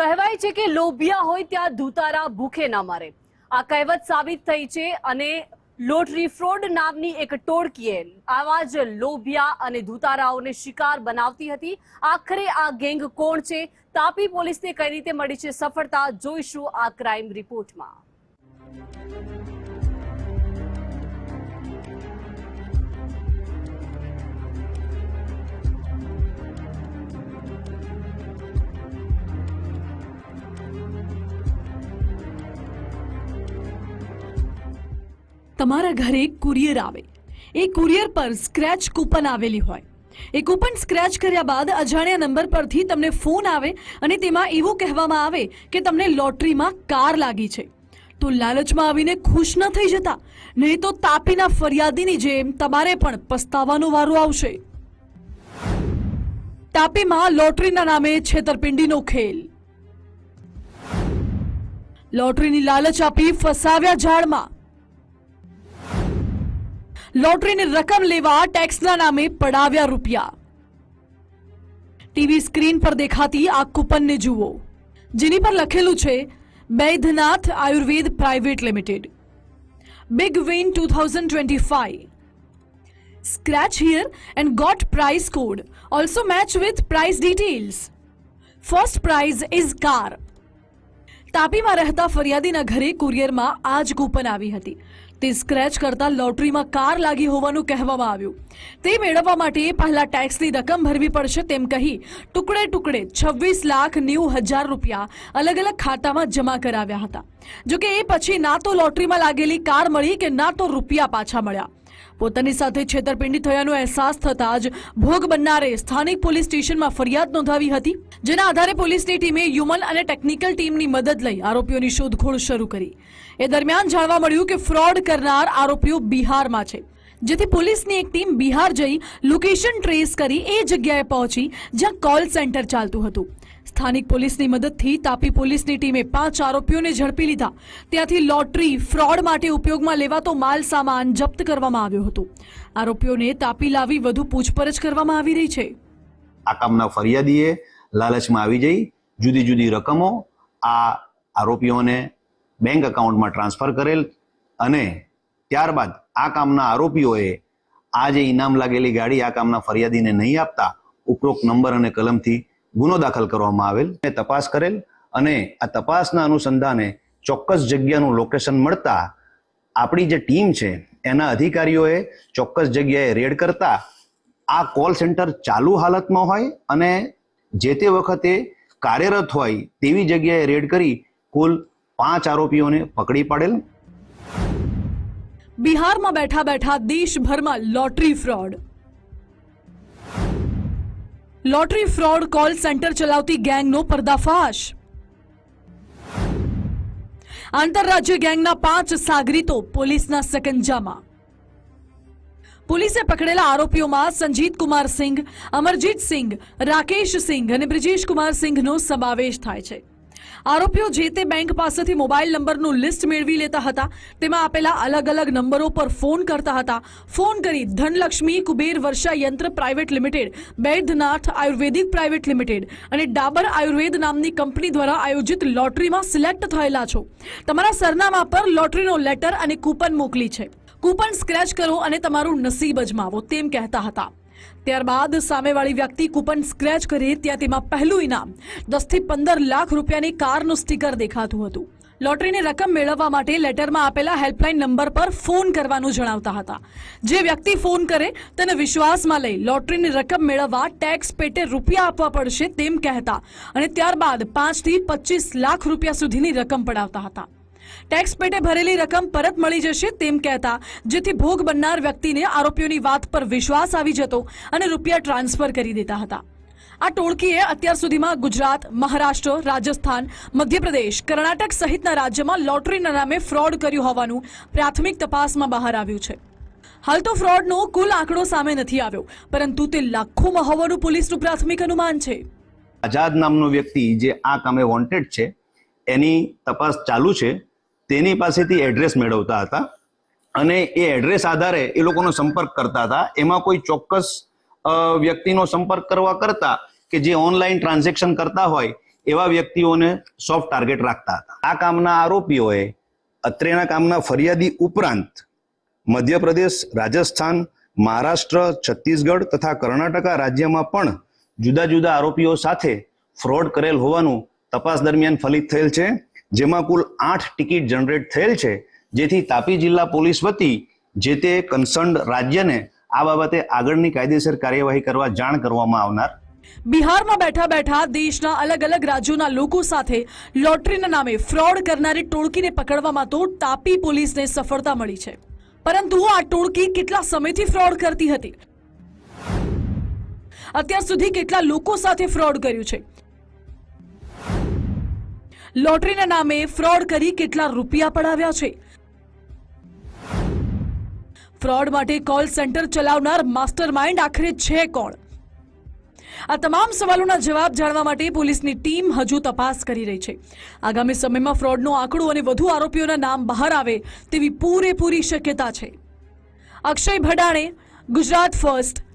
કહેવાય છે કે લોભિયા હોય ત્યાં ધૂતારા ભૂખે ન મરે. આ કહેવત સાબિત થઈ છે અને લોટરી ફ્રોડ નામની એક ટોળકીએ આવા જ લોભિયા અને ધૂતારાઓને શિકાર બનાવતી હતી. આખરે આ ગેંગ કોણ છે? તાપી પોલીસને કઈ રીતે મળી છે સફળતા? જોઈશું આ ક્રાઇમ રિપોર્ટમાં. તમારા ઘરે કુરિયર આવે. એ કુરિયર પર સ્ક્રેચ કૂપન આવેલી હોય. એ કૂપન સ્ક્રેચ કર્યા બાદ અજાણ્યા નંબર પરથી તમને ફોન આવે અને તેમાં એવું કહેવામાં આવે કે તમને લોટરીમાં કાર લાગી છે. તો લાલચમાં આવીને ખુશ ન થઈ જતા, નહીં તો તાપીના ફરિયાદીની જેમ તમારે પણ પસ્તાવાનો વારો આવશે. તાપીમાં લોટરીના નામે છેતરપિંડીનો ખેલ. લોટરીની લાલચ આપી ફસાવ્યા જાળમાં લોટરીની રકમ લેવા ટેક્સના નામે પડાવ્યા રૂપિયા. ટીવી સ્ક્રીન પર દેખાતી આ કૂપનને જુઓ. જેની પર લખેલું છે Baidyanath Ayurved private limited. Big win two thousand twenty five scratch here and got prize code also match with prize details first prize is car તાપીમાં રહેતા ફરિયાદીના ઘરે કુરિયરમાં આ જ કૂપન આવી હતી. તે સ્ક્રેચ કરતા લોટરીમાં કાર લાગી હોવાનું કહેવામાં આવ્યું. તે મેળવવા માટે પહેલા ટેક્સની રકમ ભરવી પડશે તેમ કહી ટુકડે ટુકડે છવ્વીસ લાખ નેવું હજાર રૂપિયા અલગ અલગ ખાતામાં જમા કરાવ્યા હતા. જોકે એ પછી ના તો લોટરીમાં લાગેલી કાર મળી કે ના તો રૂપિયા પાછા મળ્યા. પોતાની સાથે છેતરપિંડી થયાનો અહેસાસ થતાં જ ભોગ બનનારે સ્થાનિક પોલીસ સ્ટેશનમાં ફરિયાદ નોંધાવી હતી, જેના આધારે પોલીસની ટીમે હ્યુમન અને ટેકનિકલ ટીમની મદદ લઈ આરોપીઓની શોધખોળ શરૂ કરી. એ દરમિયાન જાણવા મળ્યું કે ફ્રોડ કરનાર આરોપીઓ બિહારમાં છે, જેથી પોલીસની એક ટીમ બિહાર જઈ લોકેશન ટ્રેસ કરી એ જગ્યાએ પહોંચી, જ્યાં કોલ સેન્ટર ચાલતું હતું. સ્થાનિક પોલીસની મદદથી તાપી પોલીસની ટીમે પાંચ આરોપીઓને ઝડપી લીધા. ત્યાંથી લોટરી, ફ્રોડ માટે ઉપયોગમાં લેવાતો માલ સામાન જપ્ત કરવામાં આવ્યો હતો. આરોપીઓને તાપી લાવી વધુ પૂછપરછ કરવામાં આવી રહી છે. આ કામના ફરિયાદીએ લાલચમાં આવી જઈ, જુદી જુદી રકમો આ આરોપીઓને બેંક એકાઉન્ટમાં ટ્રાન્સફર કરેલ અને ત્યારબાદ આ કામના આરોપીઓએ આ જે ઇનામ લાગેલી ગાડી આ કામના ફરિયાદીને નહીં આપતા ઉપરોક્ત નંબર અને કલમથી ગુનો દાખલ કરવામાં આવેલ. અને તપાસ કરેલ અને આ તપાસના અનુસંધાને ચોક્કસ જગ્યાનું લોકેશન મળતા આપણી જે ટીમ છે, એના અધિકારીઓએ ચોક્કસ જગ્યાએ રેડ કરતા આ કોલ સેન્ટર ચાલુ હાલતમાં હોય અને જે તે વખતે કાર્યરત હોય તેવી જગ્યાએ રેડ કરી કુલ પાંચ આરોપીઓને પકડી પાડેલ. બિહારમાં બેઠા બેઠા દેશભરમાં lottery fraud. Lottery fraud call center ચલાવતી ગેંગનો પર્દાફાશ. આંતરરાજ્ય ગેંગના પાંચ સાગરીતો પોલીસના સકંજામાં. પોલીસે પકડેલા આરોપીઓમાં સંજીત કુમાર સિંઘ, અમરજીત સિંઘ, રાકેશ સિંઘ અને બ્રિજેશ કુમાર સિંઘનો સમાવેશ થાય છે. આરોપીઓ જે તે બેંક પાસેથી મોબાઈલ નંબરનું લિસ્ટ મેળવી લેતા હતા. તેમાં આપેલા અલગ અલગ નંબરો પર ફોન કરતા હતા. ફોન કરી Dhanlaxmi Kuber Varsha Yantra private limited Baidyanath Ayurvedic private limited અને ડાબર આયુર્વેદ નામની કંપની દ્વારા આયોજિત લોટરીમાં સિલેક્ટ થયેલા છો. તમારા સરનામા પર લોટરીનો લેટર અને કૂપન મોકલી છે. કૂપન સ્ક્રેચ કરો અને તમારું નસીબ અજમાવો, તેમ કહેતા હતા. ત્યારબાદ સામેવાળી વ્યક્તિ કૂપન સ્ક્રેચ કરી ત્યાં તેમાં પહેલું ઇનામ, દસથી પંદર લાખ રૂપિયાની કારનું સ્ટીકર દેખાતું હતું. લોટરીની રકમ મેળવવા માટે લેટરમાં આપેલા હેલ્પલાઇન નંબર પર ફોન કરવાનું જણાવતા હતા. જે વ્યક્તિ ફોન કરે, તેને વિશ્વાસમાં લઈ લોટરીની રકમ મેળવવા ટેક્સ પેટે રૂપિયા આપવા પડશે તેમ કહેતા અને ત્યારબાદ પાંચથી પચીસ લાખ રૂપિયા સુધીની રકમ પડાવતા હતા. ટેક્સ પેટે ભરેલી રકમ પરત મળી જશે તેમ કહેતા, જેથી ભોગ બનનાર વ્યક્તિને આરોપીઓની વાત પર વિશ્વાસ આવી જતો અને રૂપિયા ટ્રાન્સફર કરી દેતા હતા. આ ટોળકીએ અત્યાર સુધીમાં ગુજરાત, મહારાષ્ટ્ર, રાજસ્થાન, મધ્યપ્રદેશ, કર્ણાટક સહિતના રાજ્યમાં લોટરીના નામે ફ્રોડ કર્યું હોવાનું પ્રાથમિક તપાસમાં બહાર આવ્યું છે. હાલ તો ફ્રોડનો કુલ આંકડો સામે નથી આવ્યો, પરંતુ તે લાખોમાં હોવાનું પોલીસનું પ્રાથમિક અનુમાન છે. આઝાદ નામનો વ્યક્તિ જે આ કામે વોન્ટેડ છે, એની તપાસ ચાલુ છે. તેની પાસેથી એડ્રેસ મેળવતા હતા અને એ એડ્રેસ આધારે એ લોકોનો સંપર્ક કરતા હતા. એમાં કોઈ ચોક્કસ વ્યક્તિનો સંપર્ક કરવા કરતા કે જે ઓનલાઈન ટ્રાન્ઝેક્શન કરતા હોય, એવા વ્યક્તિઓને સોફ્ટ ટાર્ગેટ રાખતા હતા. આ કામના આરોપીઓએ અત્રેના કામના ફરિયાદી ઉપરાંત મધ્યપ્રદેશ, રાજસ્થાન, મહારાષ્ટ્ર, છત્તીસગઢ તથા કર્ણાટકા રાજ્યમાં પણ જુદા જુદા આરોપીઓ સાથે ફ્રોડ કરેલ હોવાનું તપાસ દરમિયાન ફલિત થયેલ છે. જેમાં કુલ આઠ ટિકિટ જનરેટ થયેલ છે, જેથી તાપી જિલ્લા પોલીસ વતી જે તે કન્સર્ન્ડ રાજ્યને આ બાબતે આગળની કાયદેસર કાર્યવાહી કરવા જાણ કરવામાં આવનાર. બિહારમાં બેઠા બેઠા દેશના અલગ અલગ રાજ્યોના લોકો સાથે લોટરીના નામે ફ્રોડ કરનારી ટોળકીને પકડવામાં તો તાપી પોલીસને સફળતા મળી છે. પરંતુ આ ટોળકી કેટલા સમયથી ફ્રોડ કરતી હતી? અત્યાર સુધી કેટલા લોકો સાથે ફ્રોડ કર્યું છે? લોટરીના નામે ફ્રોડ કરી કેટલા રૂપિયા પડાવ્યા છે? ફ્રોડ માટે કોલ સેન્ટર ચલાવનાર માસ્ટર માઇન્ડ આખરે છે કોણ? આ તમામ સવાલોના જવાબ જાણવા માટે પોલીસની ટીમ હજુ તપાસ કરી રહી છે. આગામી સમયમાં ફ્રોડનો આંકડો અને વધુ આરોપીઓના નામ બહાર આવે તેવી પૂરેપૂરી શક્યતા છે. અક્ષય ભડાણે, ગુજરાત ફર્સ્ટ